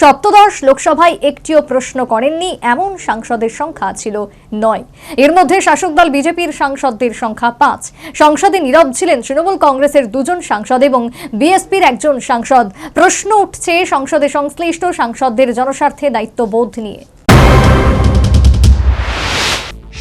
সপ্তদশ লোকসভায় একটিও প্রশ্ন করেননি, এমন সাংসদের সংখ্যা ছিল নয়। এর মধ্যে শাসক দল বিজেপির সাংসদদের সংখ্যা পাঁচ। সংসদে নীরব ছিলেন তৃণমূল কংগ্রেসের দুজন সাংসদ এবং বিএসপির একজন সাংসদ। প্রশ্ন উঠছে সংসদে সংশ্লিষ্ট সাংসদদের জনস্বার্থে দায়িত্ববোধ নিয়ে।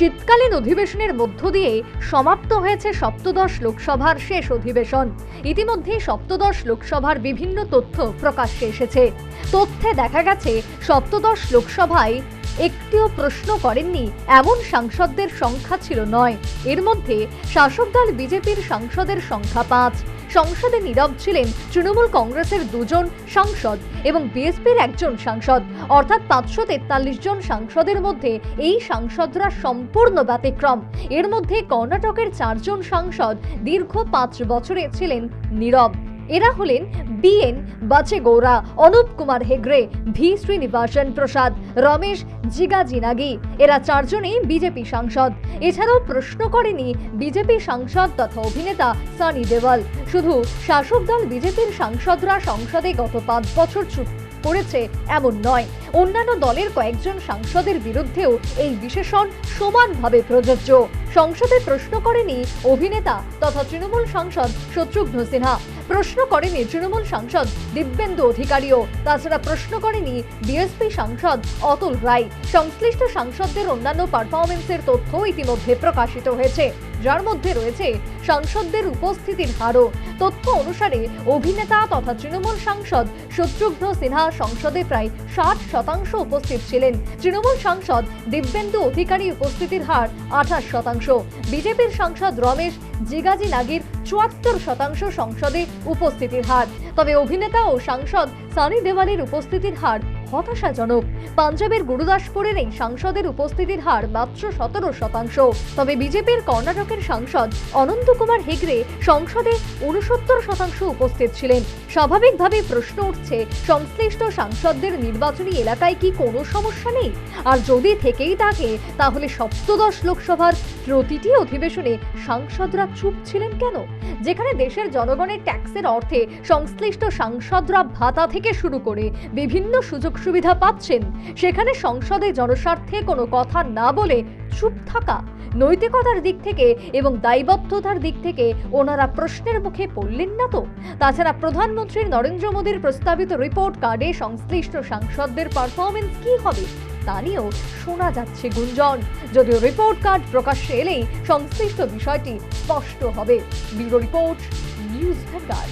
শীতকালীন অধিবেশনের মধ্য দিয়ে সমাপ্ত হয়েছে সপ্তদশ লোকসভার শেষ অধিবেশন। ইতিমধ্যে সপ্তদশ লোকসভার বিভিন্ন তথ্য প্রকাশ্যে এসেছে। তথ্যে দেখা গেছে, সপ্তদশ লোকসভায় একটিও প্রশ্ন করেননি। এমন সাংসদদের সংখ্যা ছিল নয়। এর মধ্যে শাসক দল বিজেপির সাংসদের সংখ্যা পাঁচ। সংসদে নীরব ছিলেন তৃণমূল কংগ্রেসের দুজন সাংসদ এবং বিএসপির একজন সাংসদ। অর্থাৎ পাঁচশো তেতাল্লিশ জন সাংসদের মধ্যে এই সাংসদরা সম্পূর্ণ ব্যতিক্রম। এর মধ্যে কর্ণাটকের চারজন সাংসদ দীর্ঘ পাঁচ বছরে ছিলেন নীরব। এরা হলেন B N Bachegowda Anup Kumar Hegde, V Srinivasan Prasad, Ramesh Jigajinagi. এরা চারজনেই বিজেপি সাংসদ। এছাড়াও প্রশ্ন করেনি বিজেপি সাংসদ তথা অভিনেতা সানি দেওয়াল। শুধু শাসক দল বিজেপির সাংসদরা সংসদে গত পাঁচ বছর চুপ করেছে এমন নয়। অন্যান্য দলের কয়েকজন সাংসদের বিরুদ্ধেও এই বিশেষণ সমানভাবে প্রযোজ্য। সংসদে প্রশ্ন করেনি অভিনেতা তথা তৃণমূল সাংসদ শত্রুঘ্ন সিনহা। প্রশ্ন করেনি তৃণমূল সাংসদ দিব্যেন্দু অধিকারীও। তাছাড়া প্রশ্ন করেনি বিএসপি সাংসদ অতুল রায়। সংশ্লিষ্ট সাংসদদের অন্যান্য পারফরমেন্সের তথ্য ইতিমধ্যে প্রকাশিত হয়েছে। যার মধ্যে রয়েছে সাংসদদের উপস্থিতির হারও। তথ্য অনুসারে অভিনেতা তথা তৃণমূল সাংসদ শত্রুঘ্ন সিনহা সংসদে প্রায় ষাট শতাংশ উপস্থিত ছিলেন। তৃণমূল সাংসদ দিব্যেন্দু অধিকারী উপস্থিতির হার আঠাশ শতাংশ। বিজেপির সাংসদ রমেশ জিগাজি নাগির চুয়াত্তর শতাংশ সংসদে উপস্থিতির হার। তবে অভিনেতা ও সাংসদ সানি দেওয়ালের উপস্থিতির হার হতাশাজনক। পাঞ্জাবের গুরুদাসপুরের এই সাংসদের উপস্থিতির হার মাত্র সতেরো শতাংশ। তবে বিজেপির কর্ণাটকের সাংসদ অনন্ত কুমার হেগড়ে সংসদে উনসত্তর শতাংশ উপস্থিত ছিলেন। স্বাভাবিকভাবে প্রশ্ন উঠছে, সংশ্লিষ্ট সাংসদদের নির্বাচনী এলাকায় কি কোনো সমস্যা নেই? আর যদি থেকেই থাকে, তাহলে সপ্তদশ লোকসভার প্রতিটি অধিবেশনে সাংসদরা চুপ ছিলেন কেন? যেখানে দেশের জনগণের ট্যাক্সের অর্থে সংশ্লিষ্ট সাংসদরা ভাতা থেকে শুরু করে বিভিন্ন সুযোগ সুবিধা পাচ্ছেন। সেখানে সংসদে জনস্বার্থে কোনো কথা না বলে চুপ থাকা, নৈতিকতার দিক থেকে এবং দায়বদ্ধতার দিক থেকে ওনারা প্রশ্নের মুখে পড়লেন না তো? তাছাড়া প্রধানমন্ত্রী নরেন্দ্র মোদীর প্রস্তাবিত রিপোর্ট কার্ডে সংশ্লিষ্ট সাংসদদের পারফরমেন্স কি হবে? তা নিয়েও শোনা যাচ্ছে গুঞ্জন। যদিও রিপোর্ট কার্ড প্রকাশ্যে এলেই সংশ্লিষ্ট বিষয়টি স্পষ্ট হবে। Bureau report, news Vanguard.